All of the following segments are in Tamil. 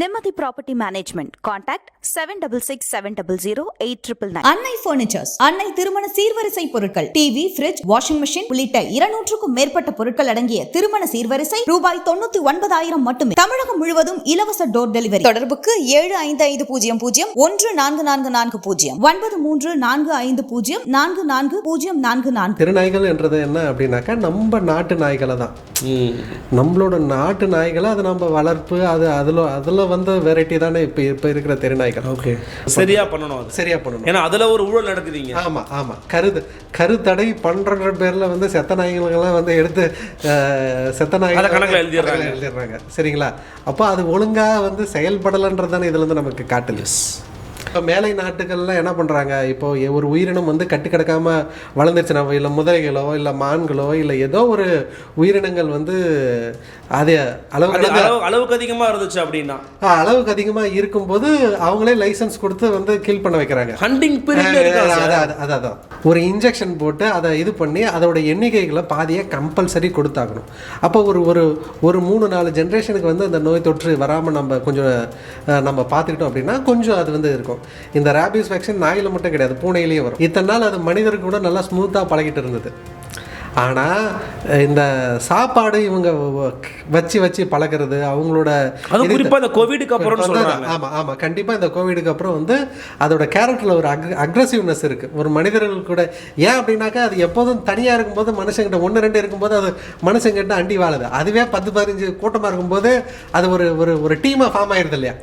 Nimmathi property management contact seven double six seven double zero eight triple nine Annai furnitures Annai திருமண சீர்வரிசை பொருட்கள் டிவி ஃபிரிட்ஜ் வாஷிங் மிஷின் உள்ளிட்ட இருநூற்றுக்கும் மேற்பட்ட பொருட்கள் அடங்கிய திருமண சீர்வரிசை ரூபாய் தொண்ணூத்தி ஒன்பதாயிரம் மட்டுமே. தமிழகம் முழுவதும் இலவச டோர் டெலிவரி தொடர்புக்கு ஏழு ஐந்து ஐந்து பூஜ்ஜியம் பூஜ்ஜியம் ஒன்று நான்கு நான்கு நான்கு பூஜ்ஜியம். ஒன்பது மூன்று நான்கு ஐந்து பூஜ்ஜியம் நான்கு நான்கு பூஜ்ஜியம் நான்கு நான்கு. திருநாய்கள் என்றது என்ன அப்படின்னாக்கா நம்ம நாட்டு நாய்களை தான். நம்மளோட நாட்டு நாய்களை அது நம்ம வளர்ப்பு அது அதில் அதில் வந்த வெரைட்டி தானே இப்போ இப்போ இருக்கிற தெருநாய்கள் ஓகே சரியா பண்ணணும் அது. சரியா பண்ணணும். ஏன்னா அதுல ஒரு ஊழல் நடக்குதுங்க. ஆமா ஆமா. கருது கருத்தடை பண்ற பேர்ல வந்து செத்த நாய்களுக்கெல்லாம் வந்து எடுத்து செத்த நாய்கள் கணக்குல எழுதிடுறாங்க. எழுதிடுறாங்க. சரிங்களா? அப்போ அது ஒழுங்கா வந்து செயல்படலைன்றது தானே இதுல இருந்து நமக்கு காட்டுது. இப்போ மேலை நாட்டுகள்லாம் என்ன பண்ணுறாங்க இப்போ ஒரு உயிரினம் வந்து கட்டு கிடக்காம வளர்ந்துருச்சுனா இல்லை முதலைகளோ இல்லை மான்களோ இல்லை ஏதோ ஒரு உயிரினங்கள் வந்து அது அளவு அது கடந்த அளவு அளவுக்கு அதிகமா இருந்துச்சு அப்படின்னா. அளவுக்கு அதிகமாக இருக்கும்போது அவங்களே லைசன்ஸ் கொடுத்து வந்து கில் பண்ண வைக்கிறாங்க. ஹண்டிங் அதான். ஒரு இன்ஜெக்ஷன் போட்டு அதை இது பண்ணி அதோட எண்ணிக்கைகளை பாதியை கம்பல்சரி கொடுத்தாகணும். அப்போ ஒரு ஒரு ஒரு மூணு நாலு ஜென்ரேஷனுக்கு வந்து அந்த நோய் தொற்று வராமல் நம்ம கொஞ்சம் நம்ம பார்த்துக்கிட்டோம் அப்படின்னா கொஞ்சம் அது வந்து இருக்கும். இந்த ரேபிஸ் வேக்சின் நாயில் மட்டும் கிடையாது பூனையிலேயே வரும். இத்தனை நாள் அது மனிதருக்கு கூட நல்லா ஸ்மூத்தாக பழகிட்டு இருந்தது. ஆனால் இந்த சாப்பாடு இவங்க வச்சு வச்சு பழகிறது அவங்களோட அது இது- குறிப்பா இந்த கோவிடுக்கு அப்புறம்னு சொல்றாங்க ஆமா ஆமா. கண்டிப்பா இந்த கோவிடுக்கு அப்புறம் வந்து அதோட கேரக்டர்ல ஒரு அக் அக்ரஸிவ்னஸ் இருக்கு. ஒரு மனிதர்கள் கூட ஏன் அப்படின்னாக்கா அது எப்போதும் தனியா இருக்கும்போது மனுஷங்கிட்ட ஒன்று ரெண்டு இருக்கும்போது அது மனுஷங்கிட்ட அண்டி வாழுது. அதுவே பத்து பதினஞ்சு கூட்டமா இருக்கும்போது அது ஒரு ஒரு ஒரு டீமா ஃபார்ம் ஆயிருது இல்லையா?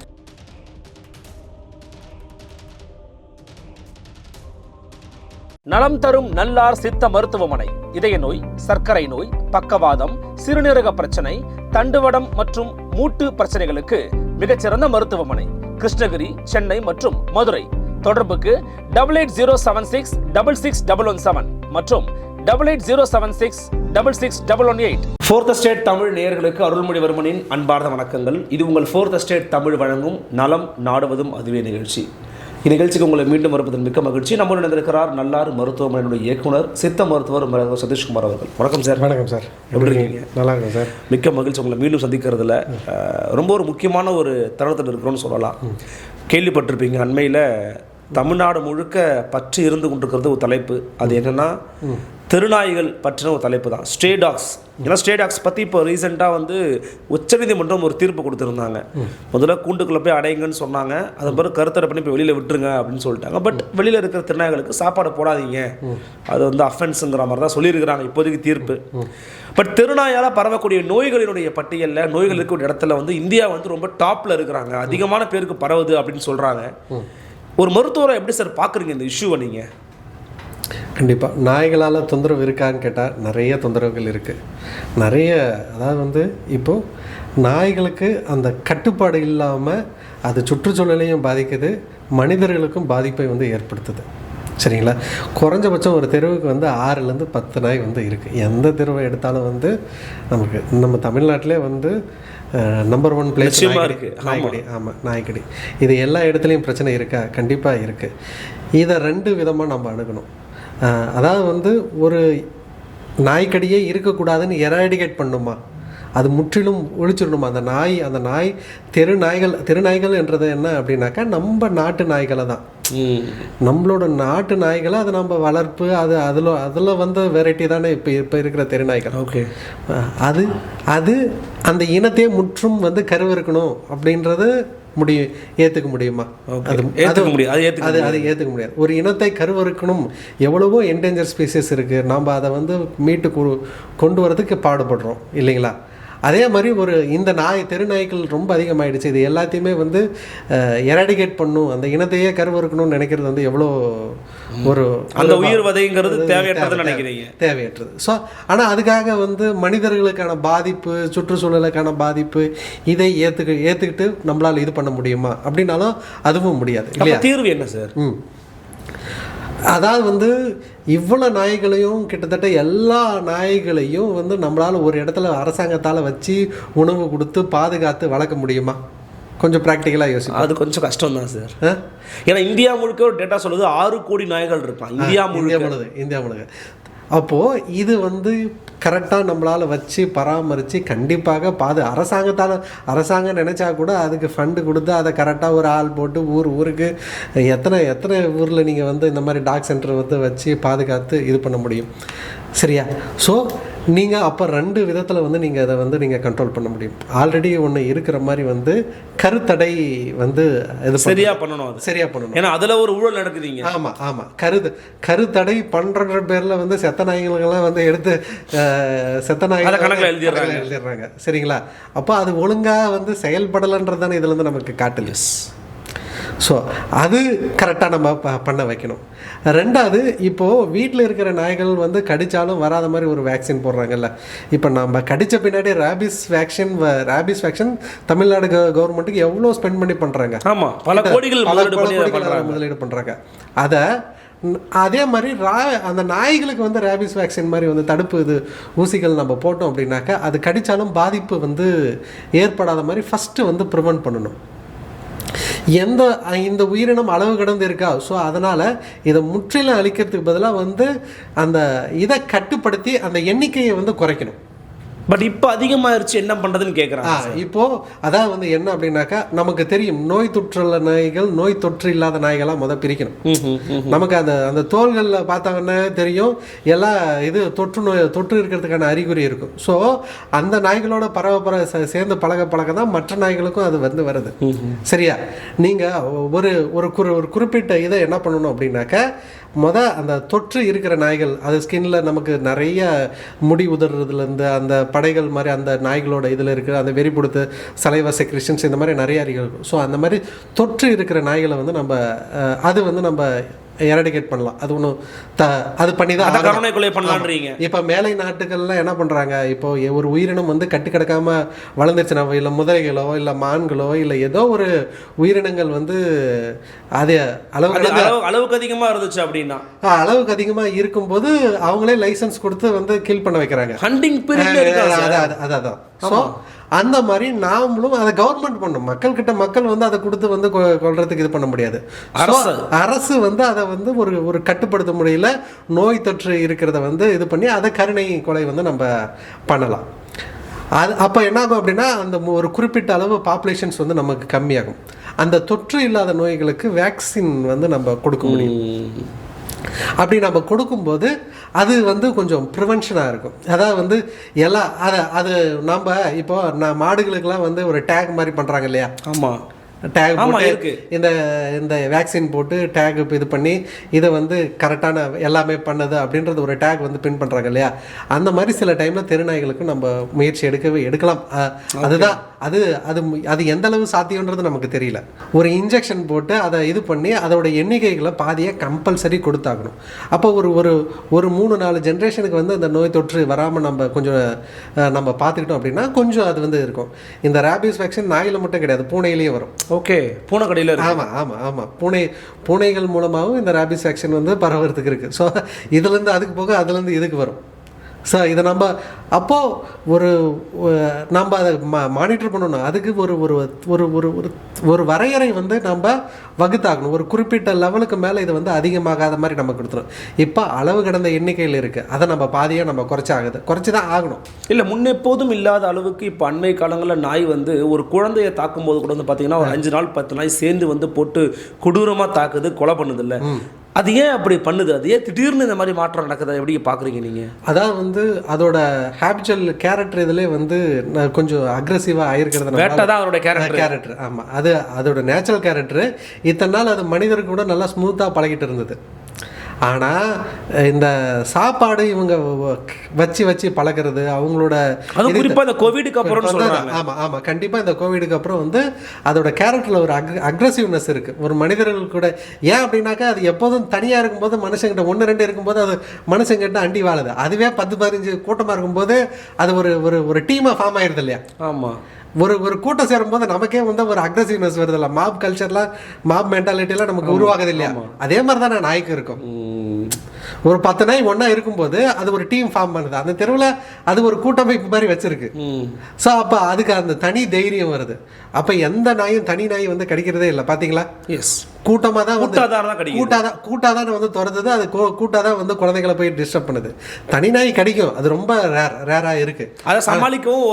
நலம் தரும் நல்லார் சித்த மருத்துவமனை. இதய நோய் சர்க்கரை நோய் பக்கவாதம் சிறுநீரக பிரச்சனை தண்டுவடம் மற்றும் மூட்டு பிரச்சனைகளுக்கு மிகச்சிறந்த மருத்துவமனை. கிருஷ்ணகிரி சென்னை மற்றும் மதுரை. தொடர்புக்கு double eight zero seven six double six double one seven மற்றும் double eight zero seven six double six double one eight fourth state Tamil நேயர்களுக்கு அருள்மொழிவர்மனின் அன்பார்ந்த வணக்கங்கள். இது உங்கள் ஃபோர்த் ஸ்டேட் தமிழ் வழங்கும் நலம் நாடுவதும் அதுவே நிகழ்ச்சி. இந்நிகழ்ச்சிக்கு உங்களை மீண்டும் வருவதன் மிக்க மகிழ்ச்சி. நம்முடன் இருக்கிறார் நல்லார் மருத்துவமனையினுடைய இயக்குனர் சித்த மருத்துவர் மருத்துவர் சதீஷ்குமார் அவர்கள். வணக்கம் சார். வணக்கம் சார். எப்படி இருக்கீங்க? நல்லா இருக்கும் சார். மிக்க மகிழ்ச்சி. உங்களை மீண்டும் சந்திக்கிறதுல ரொம்ப ஒரு முக்கியமான ஒரு தருணத்தில் இருக்கிறோம்னு சொல்லலாம். கேள்விப்பட்டிருப்பீங்க அண்மையில் தமிழ்நாடு முழுக்க பற்றி இருந்து கொண்டிருக்கிறது ஒரு தலைப்பு. அது என்னன்னா தெருநாய்கள் பற்றின ஒரு தலைப்பு தான். ஸ்டே டாக்ஸ் ஏன்னா ஸ்டே டாக்ஸ் பற்றி இப்போ ரீசெண்டாக வந்து உச்சநீதிமன்றம் ஒரு தீர்ப்பு கொடுத்துருந்தாங்க. முதல்ல கூண்டுக்குள்ளே போய் அடையுங்கன்னு சொன்னாங்க. அது பிறகு கருத்தடை பண்ணி இப்போ வெளியில் விட்டுருங்க அப்படின்னு சொல்லிட்டாங்க. பட் வெளியில் இருக்கிற திருநாய்களுக்கு சாப்பாடு போடாதீங்க. அது வந்து அஃபென்ஸுங்கிற மாதிரி தான் சொல்லியிருக்கிறாங்க இப்போதைக்கு தீர்ப்பு. பட் தெருநாயால் பரவக்கூடிய நோய்களினுடைய பட்டியலில் நோய்கள் இருக்கக்கூடிய இடத்துல வந்து இந்தியா வந்து ரொம்ப டாப்பில் இருக்கிறாங்க. அதிகமான பேருக்கு பரவுது அப்படின்னு சொல்கிறாங்க ஒரு மருத்துவரை எப்படி சார் பார்க்குறீங்க இந்த இஷ்யூவை நீங்கள் கண்டிப்பாக நாய்களால் தொந்தரவு இருக்கான்னு கேட்டால் நிறைய தொந்தரவுகள் இருக்குது நிறைய அதாவது வந்து இப்போது நாய்களுக்கு அந்த கட்டுப்பாடு இல்லாமல் அது சுற்றுச்சூழலையும் பாதிக்குது மனிதர்களுக்கும் பாதிப்பை வந்து ஏற்படுத்துது. சரிங்களா? குறைஞ்சபட்சம் ஒரு தெருவுக்கு வந்து ஆறுலேருந்து பத்து நாய் வந்து இருக்குது எந்த தெருவை எடுத்தாலும் வந்து நமக்கு நம்ம தமிழ்நாட்டிலே வந்து நம்பர் ஒன் பிளேஸ் நிச்சயமா இருக்கு. நாய்க்கடி ஆமாம் நாய்க்கடி இது எல்லா இடத்துலையும் பிரச்சனை இருக்கா? கண்டிப்பாக இருக்குது இதை ரெண்டு விதமாக நம்ம அணுகணும். அதாவது வந்து ஒரு நாய்க்கடியே இருக்கக்கூடாதுன்னு எராடிகேட் பண்ணுமா? அது முற்றிலும் ஒழிச்சிடணுமா? அந்த நாய் அந்த நாய் தெரு நாய்கள் தெரு நாய்கள் என்றது என்ன அப்படின்னாக்கா நம்ம நாட்டு நாய்களை தான். நம்மளோட நாட்டு நாய்களை அது நம்ம வளர்ப்பு அது அதில் அதில் வந்த வெரைட்டி தானே இப்போ இப்போ இருக்கிற தெரு நாய்கள். ஓகே. அது அது அந்த இனத்தையே முற்றும் வந்து கருவறுக்கணும் அப்படின்றது முடியும் ஏற்றுக்க முடியுமா? Okay. ஏத்துக்க முடியாது. அது ஏத்துக்க அது அது ஏற்றுக்க முடியாது. ஒரு இனத்தை கருவறுக்கணும் எவ்வளவோ என்டேஞ்சர் ஸ்பீசிஸ் இருக்குது நம்ம அதை வந்து மீட்டு கொண்டு வரதுக்கு பாடுபடுறோம். இல்லைங்களா? அதே மாதிரி ஒரு இந்த நாய் தெரு நாய்கள் ரொம்ப அதிகமாயிடுச்சு. இது எல்லாத்தையுமே வந்து எராடிகேட் பண்ணும். அந்த இனத்தையே கருவறுக்கணும்னு நினைக்கிறது வந்து எவ்வளோ ஒரு அந்த உயிர் வதைங்கிறது அது தேவையற்றதுன்னு தேவை- நினைக்கிறீங்க. தேவையற்றது. ஸோ ஆனால் அதுக்காக வந்து மனிதர்களுக்கான பாதிப்பு சுற்றுச்சூழலுக்கான பாதிப்பு இதை ஏற்றுக்க ஏற்றுக்கிட்டு நம்மளால் இது பண்ண முடியுமா? அப்படின்னாலும் அதுவும் முடியாது இல்லையா? தீர்வு என்ன சார்? ம். அதாவது வந்து இவ்வளோ நாய்களையும் கிட்டத்தட்ட எல்லா நாய்களையும் வந்து நம்மளால் ஒரு இடத்துல அரசாங்கத்தால் வச்சு உணவு கொடுத்து பாதுகாத்து வளர்க்க முடியுமா? கொஞ்சம் ப்ராக்டிக்கலாக யோசிப்போம். அது கொஞ்சம் கஷ்டம் தான் சார்? ஏன்னா இந்தியா முழுக்க ஒரு டேட்டா சொல்லுது ஆறு கோடி நாய்கள் இருப்பான் இந்தியா இந்தியா முழுக்க. முழுக்க இந்தியா முழுக்க. அப்போது இது வந்து கரெக்டாக நம்மளால் வச்சு பராமரித்து கண்டிப்பாக பாது அரசாங்கத்தால் அரசாங்கம் நினச்சா கூட அதுக்கு ஃபண்டு கொடுத்து அதை கரெக்டாக ஒரு ஆள் போட்டு ஊர் ஊருக்கு எத்தனை எத்தனை ஊரில் நீங்கள் வந்து இந்த மாதிரி டாக் சென்டர் வந்து வச்சு பாதுகாத்து இது பண்ண முடியும். சரியா? ஸோ நீங்கள் அப்போ ரெண்டு விதத்தில் வந்து நீங்கள் அதை வந்து நீங்கள் கண்ட்ரோல் பண்ண முடியும். ஆல்ரெடி ஒன்று இருக்கிற மாதிரி வந்து கருத்தடை வந்து இது பண்ண- சரியா பண்ணணும் அது. சரியா பண்ணணும். ஏன்னா அதுல ஒரு ஊழல் நடக்குதுங்க. ஆமாம் ஆமாம் கருது கருத்தடை பண்ணுற பேரில் வந்து செத்த நாய்களுக்கெல்லாம் வந்து எடுத்து செத்த அதை நாய்கள் கணக்குல எழுதிடுறாங்க. எழுதிடுறாங்க. சரிங்களா? அப்போ அது ஒழுங்காக வந்து செயல்படலைன்றது தானே இதுல இருந்து நமக்கு காட்டுது. ஸோ அது கரெக்டாக நம்ம பண்ண வைக்கணும். ரெண்டாவது இப்போது வீட்டில் இருக்கிற நாய்கள் வந்து கடித்தாலும் வராத மாதிரி ஒரு வேக்சின் போடுறாங்கல்ல. இப்போ நம்ம கடித்த பின்னாடி rabies vaccine rabies vaccine Tamil Nadu கவர்மெண்ட்டுக்கு எவ்வளோ ஸ்பெண்ட் பண்ணி பண்ணுறாங்க ஆமா பல கோடிகள் முதலீடு பண்ணுறாங்க அதை அதே மாதிரி ரா அந்த நாய்களுக்கு வந்து ரேபிஸ் வேக்சின் மாதிரி வந்து தடுப்பு இது ஊசிகள் நம்ம போட்டோம் அப்படின்னாக்கா அது கடித்தாலும் பாதிப்பு வந்து ஏற்படாத மாதிரி ஃபஸ்ட்டு வந்து ப்ரிவென்ட் பண்ணணும். எந்த இந்த உயிரினம் அளவு கடந்து இருக்கா? ஸோ அதனால் இதை முற்றிலும் அழிக்கிறதுக்கு பதிலாக வந்து அந்த இதை கட்டுப்படுத்தி அந்த எண்ணிக்கையை வந்து குறைக்கணும். பட் இப்போ அதிகமாயிருச்சு என்ன பண்றதுன்னு ஆ கேக்குறாங்க இப்போ அதான் வந்து என்ன அப்படின்னாக்கா நமக்கு தெரியும் நோய் தொற்றுள்ள நாய்கள் நோய் தொற்று இல்லாத நாய்களா முத பிரிக்கணும். நமக்கு அந்த அந்த தோள்களில் பார்த்தாங்கன்னா தெரியும் எல்லா இது தொற்று நோய் தொற்று இருக்கிறதுக்கான அறிகுறி இருக்கும். ஸோ அந்த நாய்களோட பரவ பர சே- சேர்ந்து பழக பழக தான் மற்ற நாய்களுக்கும் அது வந்து வருது. சரியா? நீங்கள் ஒரு ஒரு குறி ஒரு குறிப்பிட்ட இதை என்ன பண்ணணும் அப்படின்னாக்கா முத அந்த தொற்று இருக்கிற நாய்கள் அது ஸ்கின்ல நமக்கு நிறைய முடி உதறதுலேருந்து அந்த படைகள் மாதிரி அந்த நாய்களோட இதில் இருக்கிற அந்த வெறி பிடித்த சலைவ செக்ரிஷன்ஸ் இந்த மாதிரி நிறைய அறிகள் இருக்கும் ஸோ அந்த மாதிரி தொற்று இருக்கிற நாய்களை வந்து நம்ம அது வந்து நம்ம எரடிகேட் பண்ணலாம். அது ஒன்றும் த அது பண்ணி தான் அதை ஆகணும். கருணை கொலை பண்ணலான்றீங்க. இப்போ மேலை நாட்டுகள்லாம் என்ன பண்ணுறாங்க இப்போ ஒரு உயிரினம் வந்து கட்டி கிடக்காம வளர்ந்துருச்சுனா இல்லை முதலைகளோ இல்லை மான்களோ இல்லை ஏதோ ஒரு உயிரினங்கள் வந்து அது அளவு அளவுக்கு அதிகமா இருந்துச்சு அப்படின்னா. அளவுக்கு அதிகமாக இருக்கும்போது அவங்களே லைசன்ஸ் கொடுத்து வந்து கில் பண்ண வைக்கிறாங்க. ஹண்டிங் பீரியட்ல இருக்கா அது- சார் அது- அது- அதான். ஸோ அந்த மாதிரி நாமளும் அதை கவர்மெண்ட் பண்ணும். மக்கள் கிட்ட மக்கள் வந்து அதை கொடுத்து வந்து கொ- கொல்றதுக்கு இது பண்ண முடியாது. அரசு. அரசு வந்து அதை வந்து ஒரு ஒரு கட்டுப்படுத்த முடியல நோய் தொற்று இருக்கிறத வந்து இது பண்ணி அதை கருணை கொலை வந்து நம்ம பண்ணலாம். அது அப்போ என்ன ஆகும் அப்படின்னா அந்த ஒரு குறிப்பிட்ட அளவு பாப்புலேஷன்ஸ் வந்து நமக்கு கம்மியாகும். அந்த தொற்று இல்லாத நோய்களுக்கு வேக்சின் வந்து நம்ம கொடுக்க முடியும். அப்படி நம்ம கொடுக்கும்போது அது வந்து கொஞ்சம் ப்ரிவென்ஷனாக இருக்கும். அதாவது வந்து எல்லாம் அதை அது நம்ம இப்போ நான் மாடுகளுக்கெல்லாம் வந்து ஒரு டேக் மாதிரி பண்ணுறாங்க இல்லையா? ஆமா. டேக் போட்டு. இந்த இந்த வேக்சின் போட்டு டேக் இது பண்ணி இதை வந்து கரெக்டான எல்லாமே பண்ணது அப்படின்றது ஒரு டேக் வந்து பின் பண்ணுறாங்க இல்லையா? அந்த மாதிரி சில டைமில் தெருநாய்களுக்கு நம்ம முயற்சி எடுக்கவே எடுக்கலாம். அதுதான். அது அது அது எந்த அளவு சாத்தியன்றது நமக்கு தெரியல. ஒரு இன்ஜெக்ஷன் போட்டு அதை இது பண்ணி அதோட எண்ணிக்கைகளை பாதியை கம்பல்சரி கொடுத்தாகணும். அப்போ ஒரு ஒரு ஒரு மூணு நாலு ஜென்ரேஷனுக்கு வந்து அந்த நோய் தொற்று வராமல் நம்ம கொஞ்சம் நம்ம பார்த்துக்கிட்டோம் அப்படின்னா கொஞ்சம் அது வந்து இருக்கும். இந்த ரேபிஸ் வேக்சின் நாயில் மட்டும் கிடையாது பூனையிலேயே வரும். ஓகே பூனைக்கடையில ஆமாம் ஆமாம் ஆமாம் பூனை பூனைகள் மூலமாகவும் இந்த ரேபிஸ் ஆக்ஷன் வந்து பரவறதுக்கு இருக்குது ஸோ இதுலேருந்து அதுக்கு போக அதுலேருந்து இதுக்கு வரும். ஸோ இதை நம்ம அப்போது ஒரு நம்ம அதை மா மானிட்டர் பண்ணணும். அதுக்கு ஒரு ஒரு ஒரு ஒரு ஒரு ஒரு வரையறை வந்து நம்ம வகுத்தாகணும். ஒரு குறிப்பிட்ட லெவலுக்கு மேலே இது வந்து அதிகமாகாத மாதிரி நம்ம கொடுத்துரும். இப்போ அளவு கடந்த எண்ணிக்கையில் இருக்குது அதை நம்ம பாதியாக நம்ம குறைச்சாகுது. குறைச்சி தான் ஆகணும். இல்ல முன்னெப்போதும் இல்லாத அளவுக்கு இப்போ அண்மை காலங்களில் நாய் வந்து ஒரு குழந்தையை தாக்கும் போது கூட வந்து பார்த்தீங்கன்னா ஒரு அஞ்சு நாள் பத்து நாய் சேர்ந்து வந்து போட்டு கொடூரமா தாக்குது கொலை பண்ணுது இல்ல. அது ஏன் அப்படி பண்ணுது? அது ஏன் திடீர்னு இந்த மாதிரி மாற்றம் நடக்குது? எப்படி பார்க்குறீங்க நீங்க? அதான் வந்து அதோட ஹேபிச்சுவல் கேரக்டர் இதிலே வந்து கொஞ்சம் அக்ரெசிவாக ஆயிருக்கிறதுனால வேட்டை தான் அதோட கேரக்டர் கேரக்டர் ஆமாம் அது அதோட நேச்சுரல் கேரக்டர் இத்தனை நாள் அது மனிதருக்கு கூட நல்லா ஸ்மூத்தாக பழகிட்டு இருந்தது. ஆனால் இந்த சாப்பாடு இவங்க வச்சு வச்சு பழகிறது அவங்களோட அது இது- குறிப்பா இந்த கோவிடுக்கு அப்புறம்னு வந்து- சொல்றாங்க. ஆமா ஆமா. கண்டிப்பா இந்த கோவிடுக்கு அப்புறம் வந்து அதோட கேரக்டர்ல ஒரு அக் அக்ரஸிவ்னஸ் இருக்கு. ஒரு மனிதர்கள் கூட ஏன் அப்படின்னாக்கா அது எப்போதும் தனியா இருக்கும்போது மனுஷங்கிட்ட ஒன்று ரெண்டு இருக்கும்போது அது மனுஷங்கிட்ட அண்டி வாழுது. அதுவே பத்து பதினஞ்சு கூட்டமா இருக்கும்போது அது ஒரு ஒரு ஒரு டீமா ஃபார்ம் ஆயிடுது இல்லையா? ஆமா. ஒரு ஒரு கூட்டம் சேரும்போது நமக்கே வந்து ஒரு அக்ரஸிவ்னஸ் வருது இல்லை மாப் கல்ச்சர்லாம் மாப் மென்டாலிட்டிலாம் நமக்கு உருவாகுது இல்லையா? அதே மாதிரி தான் நாய்க்கு இருக்கும். ஒரு பத்து நாய் ஒண்ணா இருக்கும்போது அது ஒரு டீம் ஃபார்ம் பண்ணுது. அந்த தெருவில் அது ஒரு கூட்டமைப்பு மாதிரி வச்சிருக்கு. ஸோ அப்போ அதுக்கு அந்த தனி தைரியம் வருது. அப்போ எந்த நாயும் தனி நாய் வந்து கடிக்கிறதே இல்லை. பார்த்தீங்களா எஸ் கூட்டமாக தான் வந்து கூட்டாதான் தான். கூட்டாதான் கூட்டாதான் வந்து துரத்துது அது கூ- கூட்டாதான் வந்து குழந்தைகளை போய் டிஸ்டர்ப் பண்ணுது. தனி நாய் கடிக்கும். அது ரொம்ப ரேர் ரேராக இருக்கு. அதை சமாளிக்கவும்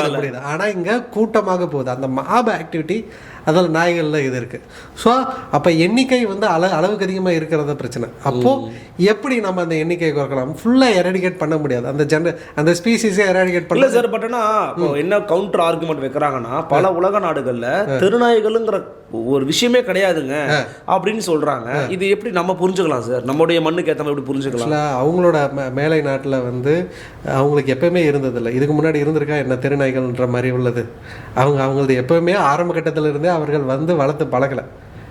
நம்மளால. முடியுது ஆனால் இங்கே கூட்டமாக போகுது. அந்த மாப ஆக்டிவிட்டி அதில் நாய்களில் இது இருக்குது ஸோ அப்போ எண்ணிக்கை வந்து அள அளவுக்கு அதிகமாக இருக்கிறது பிரச்சனை. அப்போது எப்படி நம்ம அந்த எண்ணிக்கையை குறைக்கலாம்? ஃபுல்லாக எரடிகேட் பண்ண முடியாது. அந்த ஜென அந்த ஸ்பீசிஸே எரடிகேட் பண்ணல சார் பட் என்ன கவுண்டர் ஆர்குமெண்ட் வைக்கிறாங்கன்னா பல உலக நாடுகள்ல தெருநாய்களுங்கிற ஒரு விஷயமே கிடையாதுங்க அப்படின்னு சொல்றாங்க. இது எப்படி நம்ம புரிஞ்சுக்கலாம் சார்? நம்முடைய மண்ணுக்கு ஏத்த மாதிரி எப்படி புரிஞ்சுக்கலாம்? அவங்களோட மேலை நாட்டில் வந்து அவங்களுக்கு எப்பவுமே இருந்ததில்லை. இதுக்கு முன்னாடி இருந்திருக்கா என்ன தெருநாய்கள்ன்ற மாதிரி உள்ளது. அவங்க அவங்களது எப்பவுமே ஆரம்ப கட்டத்துல இருந்தே அவர்கள் வந்து வளர்த்து பழகலை.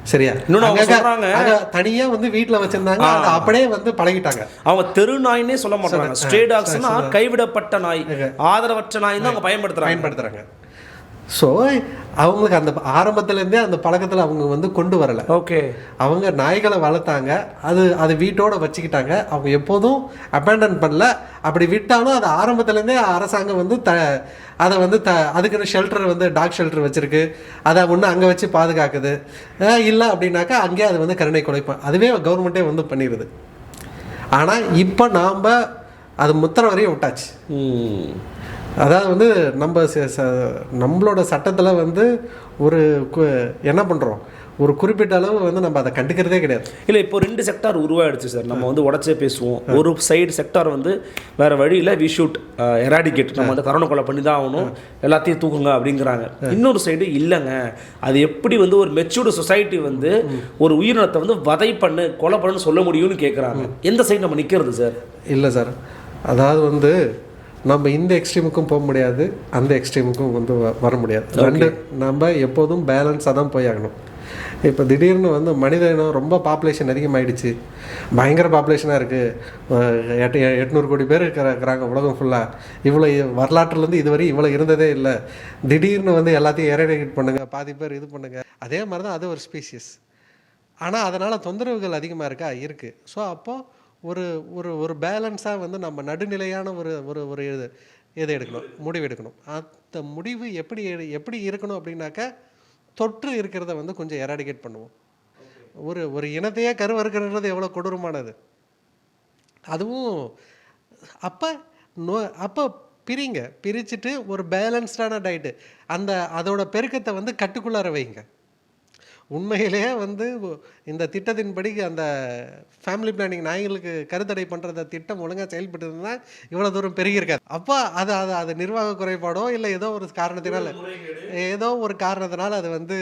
சரியா? சொல்றாங்க- தனியா வந்து வீட்ல வச்சிருந்தாங்க. அப்படியே வந்து பழகிட்டாங்க. அவங்க தெரு நாய்னே சொல்ல மாட்டாங்க. ஸ்ட்ரே டாக்ஸ்னா கைவிடப்பட்ட நாய். ஆதரவற்ற நாய் தான் அவங்க பயன்படுத்துறாங்க. பயன்படுத்துறாங்க. ஸோ அவங்களுக்கு அந்த ஆரம்பத்துலேருந்தே அந்த பழக்கத்தில் அவங்க வந்து கொண்டு வரல. ஓகே அவங்க நாய்களை வளர்த்தாங்க. அது அது வீட்டோட வச்சுக்கிட்டாங்க. அவங்க எப்போதும் அபேண்டன் பண்ணல. அப்படி விட்டாலும் அது ஆரம்பத்துலேருந்தே அரசாங்கம் வந்து த அதை வந்து த அதுக்குன்னு ஷெல்டர் வந்து டாக் ஷெல்டர் வச்சுருக்கு. அதை ஒன்று அங்கே வச்சு பாதுகாக்குது. இல்லை அப்படின்னாக்கா அங்கேயே அது வந்து கருணை குலைப்போம் அதுவே கவர்மெண்ட்டே வந்து பண்ணிடுது ஆனால் இப்போ நாம் அது முத்திர வரையும் விட்டாச்சு. அதாவது வந்து நம்ம நம்மளோட சட்டத்தில் வந்து ஒரு என்ன பண்ணுறோம் ஒரு குறிப்பிட்ட அளவு வந்து நம்ம அதை கண்டுக்கிறதே கிடையாது. இல்ல இப்போ ரெண்டு செக்டார் உருவாயிடுச்சு சார் நம்ம வந்து உடச்சே பேசுவோம். ஒரு சைடு செக்டார் வந்து வேற வழியில வி ஷூட் எராடிகேட் நம்ம வந்து கரோனா கொலை பண்ணி தான் ஆகணும். எல்லாத்தையும் தூக்குங்க அப்படிங்கிறாங்க. இன்னொரு சைடு இல்லைங்க. அது எப்படி வந்து ஒரு மெச்சூர்டு சொசைட்டி வந்து ஒரு உயிரினத்தை வந்து வதை பண்ணு கொலை பண்ணுன்னு சொல்ல முடியும்னு கேட்குறாங்க எந்த சைடு நம்ம நிக்கிறது சார் இல்லை சார் அதாவது வந்து நம்ம இந்த எக்ஸ்ட்ரீமுக்கும் போக முடியாது அந்த எக்ஸ்ட்ரீமுக்கும் வந்து வர முடியாது. ரெண்டு நம்ம எப்போதும் பேலன்ஸாக தான் போய் ஆகணும். இப்போ திடீர்னு வந்து மனித இனம் ரொம்ப பாப்புலேஷன் அதிகமாயிடுச்சு. பயங்கர பாப்புலேஷனாக இருக்குது எட்டு எட்நூறு கோடி பேர் இருக்கிற இருக்கிறாங்க உலகம் ஃபுல்லாக இவ்வளோ வரலாற்றுலேருந்து இதுவரை இவ்வளோ இருந்ததே இல்லை. திடீர்னு வந்து எல்லாத்தையும் எரடிகேட் பண்ணுங்கள் பாதி பேர் இது பண்ணுங்கள் அதே மாதிரி தான் அது ஒரு ஸ்பீசியஸ் ஆனால் அதனால் தொந்தரவுகள் அதிகமாக இருக்கா? இருக்குது ஸோ அப்போது ஒரு ஒரு ஒரு பேலன்ஸாக வந்து நம்ம நடுநிலையான ஒரு ஒரு ஒரு இது இதை எடுக்கணும் முடிவு எடுக்கணும். அந்த முடிவு எப்படி எடு- எப்படி இருக்கணும் அப்படின்னாக்கா தொற்று இருக்கிறத வந்து கொஞ்சம் எராடிகேட் பண்ணுவோம். ஒரு ஒரு இனத்தையே கருவறுக்கிறது எவ்வளோ கொடூரமானது. அதுவும் அப்போ நோ அப்போ பிரிங்க. பிரிச்சுட்டு ஒரு பேலன்ஸ்டான டயட்டு அந்த அதோட பெருக்கத்தை வந்து கட்டுக்குள்ளார வைங்க. உண்மையிலேயே வந்து இந்த திட்டத்தின்படி அந்த ஃபேமிலி பிளானிங் நாய்களுக்கு கருத்தடை பண்ணுறத திட்டம் ஒழுங்காக செயல்பட்டு இருந்தால் இவ்வளோ தூரம் பெருகியிருக்காது. அப்போ அது அது அது நிர்வாக குறைபாடோ இல்லை ஏதோ ஒரு காரணத்தினால ஏதோ ஒரு காரணத்தினால அது வந்து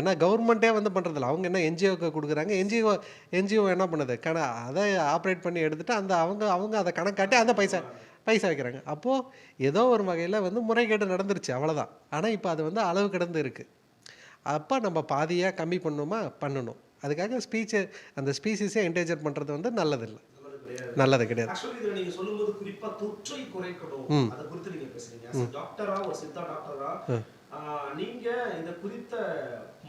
ஏன்னா கவர்மெண்ட்டே வந்து பண்ணுறதில்ல அவங்க என்ன என்ஜிஓக்கு கொடுக்குறாங்க? என்ஜிஓ என்ஜிஓ என்ன பண்ணுது? கண அதை ஆப்ரேட் பண்ணி எடுத்துட்டு அந்த அவங்க அவங்க அதை கணக்காட்டி அந்த பைசா பைசா வைக்கிறாங்க. அப்போது ஏதோ ஒரு வகையில் வந்து முறைகேடு நடந்துருச்சு. அவ்வளோதான் ஆனால் இப்போ அது வந்து அளவு கிடந்து இருக்குது அப்போ நம்ம பாதியாக கம்மி பண்ணணுமா பண்ணணும். அதுக்காக ஸ்பீச்சை அந்த ஸ்பீசிஸே என்டேஜர் பண்ணுறது வந்து நல்லதில்லை. நல்லது கிடையாது. நீங்க இந்த குறித்த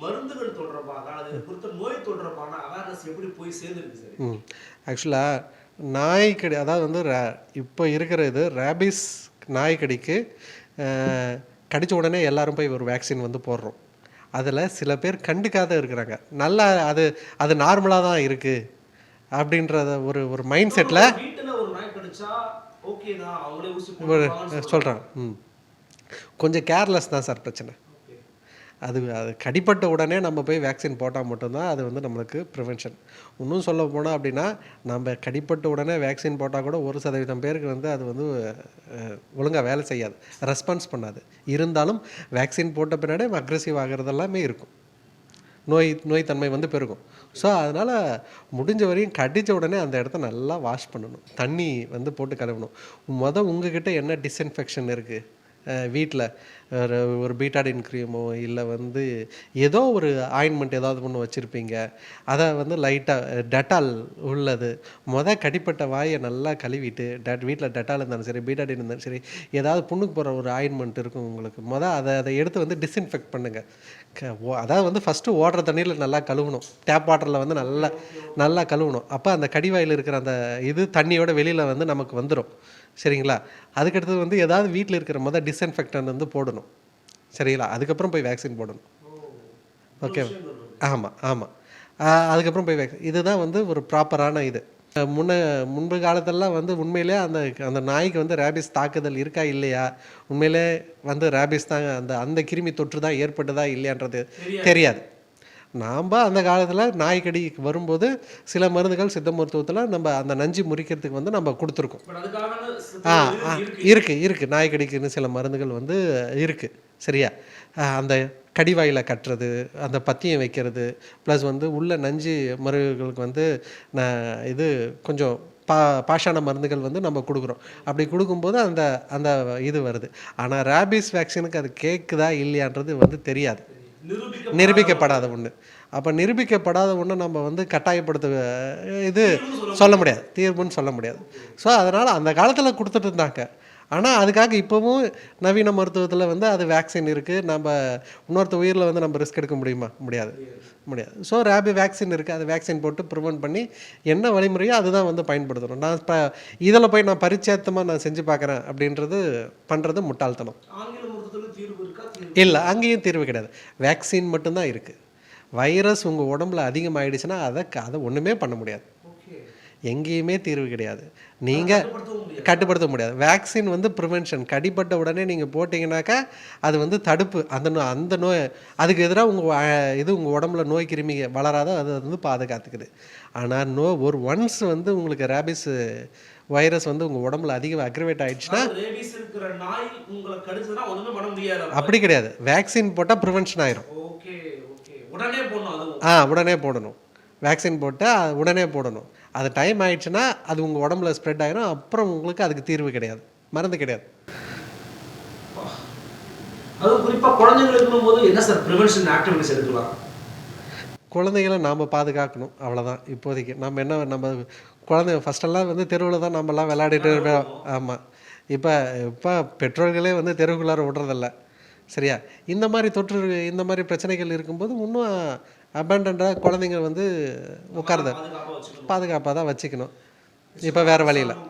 மருந்துகள் தொடர்பாக அது குறித்த நோய் தொடர்பான அவேர்னஸ் எப்படி போய் சேர்ந்துருக்கு சார்? ஆக்சுவலாக நாய்க்கடி அதாவது வந்து ரே இப்போ இருக்கிற இது ரேபிஸ் நாய்க்கடிக்கு அஹ், கடிச்ச உடனே எல்லாரும் போய் ஒரு வேக்சின் வந்து போடுறோம். அதில் சில பேர் கண்டுக்காத இருக்கிறாங்க. நல்லா அது அது நார்மலாக தான் இருக்குது அப்படின்றத ஒரு ஒரு மைண்ட் செட்டில் சொல்கிறாங்க ம். கொஞ்சம் கேர்லெஸ் தான் சார் பிரச்சனை. அது அது கடிப்பட்ட உடனே நம்ம போய் வேக்சின் போட்டால் மட்டும்தான் அது வந்து நம்மளுக்கு ப்ரிவென்ஷன் இன்னும் சொல்ல போனால் அப்படின்னா நம்ம கடிப்பட்ட உடனே வேக்சின் போட்டால் கூட ஒரு சதவீதம் பேருக்கு வந்து அது வந்து ஒழுங்காக வேலை செய்யாது. ரெஸ்பான்ஸ் பண்ணாது. இருந்தாலும் வேக்சின் போட்ட பின்னாடி அக்ரெசிவ் ஆகிறது எல்லாமே இருக்கும். நோய் நோய் தன்மை வந்து பெருகும். ஸோ அதனால் முடிஞ்ச வரையும் கடித்த உடனே அந்த இடத்த நல்லா வாஷ் பண்ணணும். தண்ணி வந்து போட்டு கழுவணும். மொதல் உங்ககிட்ட என்ன டிஸ்இன்ஃபெக்ஷன் இருக்குது வீட்டில் ஒரு ஒரு பீட்டாடின் க்ரீமோ இல்லை வந்து ஏதோ ஒரு ஆயின்மெண்ட் ஏதாவது ஒன்று வச்சுருப்பீங்க. அதை வந்து லைட்டாக டெட்டால் உள்ளது. மொதல் கடிப்பட்ட வாயை நல்லா கழுவிட்டு டட் வீட்டில் டெட்டால் இருந்தாலும் சரி பீட்டாடின் இருந்தாலும் சரி ஏதாவது புண்ணுக்கு போகிற ஒரு ஆயின்மெண்ட் இருக்கும் உங்களுக்கு. மொதல் அதை அதை எடுத்து வந்து டிஸ்இன்ஃபெக்ட் பண்ணுங்கள் க ஓ- அதாவது வந்து ஃபஸ்ட்டு ஓடுற தண்ணியில் நல்லா கழுவணும். டேப் வாட்டரில் வந்து நல்லா நல்லா கழுவணும். அப்போ அந்த கடிவாயில் இருக்கிற அந்த இது தண்ணியோட வெளியில் வந்து நமக்கு வந்துடும் சரிங்களா? அதுக்கடுத்தது வந்து ஏதாவது வீட்டில் இருக்கிற மொதல் டிஸ்இன்ஃபெக்டன் வந்து போடணும். சரிங்களா? அதுக்கப்புறம் போய் வேக்சின் போடணும். ஓகே ஆமாம் ஆமாம் அதுக்கப்புறம் போய் வேக்சின் இதுதான் வந்து ஒரு ப்ராப்பரான இது. முன்ன முன்பு காலத்தெல்லாம் வந்து உண்மையிலே அந்த அந்த நாய்க்கு வந்து ரேபிஸ் தாக்குதல் இருக்கா இல்லையா? உண்மையிலே வந்து ரேபிஸ் தான் அந்த அந்த கிருமி தொற்று தான் ஏற்பட்டதா இல்லையான்றது தெரியாது. நாம் அந்த காலத்தில் நாய்க்கடி வரும்போது சில மருந்துகள் சித்த மருத்துவத்தில் நம்ம அந்த நஞ்சு முறிக்கிறதுக்கு வந்து நம்ம கொடுத்துருக்கோம். ஆ ஆ இருக்குது இருக்குது நாய்க்கடிக்குன்னு சில மருந்துகள் வந்து இருக்குது சரியா? அந்த கடிவாயில் கட்டுறது அந்த பத்தியம் வைக்கிறது ப்ளஸ் வந்து உள்ள நஞ்சு மருந்துகளுக்கு வந்து நான் இது கொஞ்சம் பா பாஷான மருந்துகள் வந்து நம்ம கொடுக்குறோம். அப்படி கொடுக்கும்போது அந்த அந்த இது வருது. ஆனால் ரேபிஸ் வேக்சினுக்கு அது கேட்குதா இல்லையான்றது வந்து தெரியாது. நிரூபிக்கப்படாத ஒன்று அப்போ நிரூபிக்கப்படாத ஒன்று நம்ம வந்து கட்டாயப்படுத்த இது சொல்ல முடியாது. தீர்வுன்னு சொல்ல முடியாது. ஸோ அதனால் அந்த காலத்தில் கொடுத்துட்டு இருந்தாங்க ஆனால் அதுக்காக இப்போவும் நவீன மருத்துவத்தில் வந்து அது வேக்சின் இருக்குது நம்ம இன்னொருத்த உயிரில் வந்து நம்ம ரிஸ்க் எடுக்க முடியுமா? முடியாது. முடியாது. ஸோ ரேபி வேக்சின் இருக்குது அது வேக்சின் போட்டு ப்ரிவென்ட் பண்ணி என்ன வழிமுறையோ அதுதான் வந்து பயன்படுத்தணும். நான் இப்போ இதில் போய் நான் பரிச்சேத்தமாக நான் செஞ்சு பார்க்குறேன் அப்படின்றது பண்ணுறது முட்டாள்தனம் ஆங்கில மருத்துவத்தில் தீர்வு இருக்கா இல்லை அங்கேயும் தீர்வு கிடையாது. வேக்சின் மட்டும்தான் இருக்குது வைரஸ் உங்கள் உடம்புல அதிகமாகிடுச்சுன்னா அதை அதை ஒன்றுமே பண்ண முடியாது. எங்கேயுமே தீர்வு கிடையாது. நீங்கள் கட்டுப்படுத்த முடியாது. வேக்சின் வந்து ப்ரிவென்ஷன் கடிப்பட்ட உடனே நீங்கள் போட்டிங்கனாக்கா அது வந்து தடுப்பு. அந்த நோ அந்த நோய் அதுக்கு எதிராக உங்கள் இது உங்கள் உடம்புல நோய் கிருமி வளராத அது வந்து பாதுகாத்துக்குது. ஆனால் நோ ஒரு ஒன்ஸ் வந்து உங்களுக்கு ரேபிஸ் வைரஸ் வந்து உங்கள் உடம்புல அதிகம் அக்ரிவேட் முடியாது அப்படி கிடையாது. வேக்சின் போட்டால் ப்ரிவென்ஷன் ஆயிரும். ஆ உடனே போடணும். வேக்சின் போட்டால் உடனே போடணும். அது டைம் ஆயிடுச்சுன்னா அது உங்கள் உடம்புல ஸ்ப்ரெட் ஆயிரும். அப்புறம் உங்களுக்கு அதுக்கு தீர்வு கிடையாது. மருந்து கிடையாது. குழந்தைகளை நாம் பாதுகாக்கணும். அவ்வளோதான் இப்போதைக்கு நம்ம என்ன நம்ம குழந்தை ஃபஸ்ட்டெல்லாம் வந்து தெருவில் தான் நம்மலாம் விளையாடிட்டு இருப்போம். ஆமாம் இப்போ இப்போ பெற்றோர்களே வந்து தெருவுக்குள்ளார விடுறதில்ல சரியா? இந்த மாதிரி தொற்று இந்த மாதிரி பிரச்சனைகள் இருக்கும்போது இன்னும் அபேண்டண்டாக குழந்தைங்க வந்து உட்காருத. பாதுகாப்பாக தான் வச்சுக்கணும். இப்போ வேறு வழியில்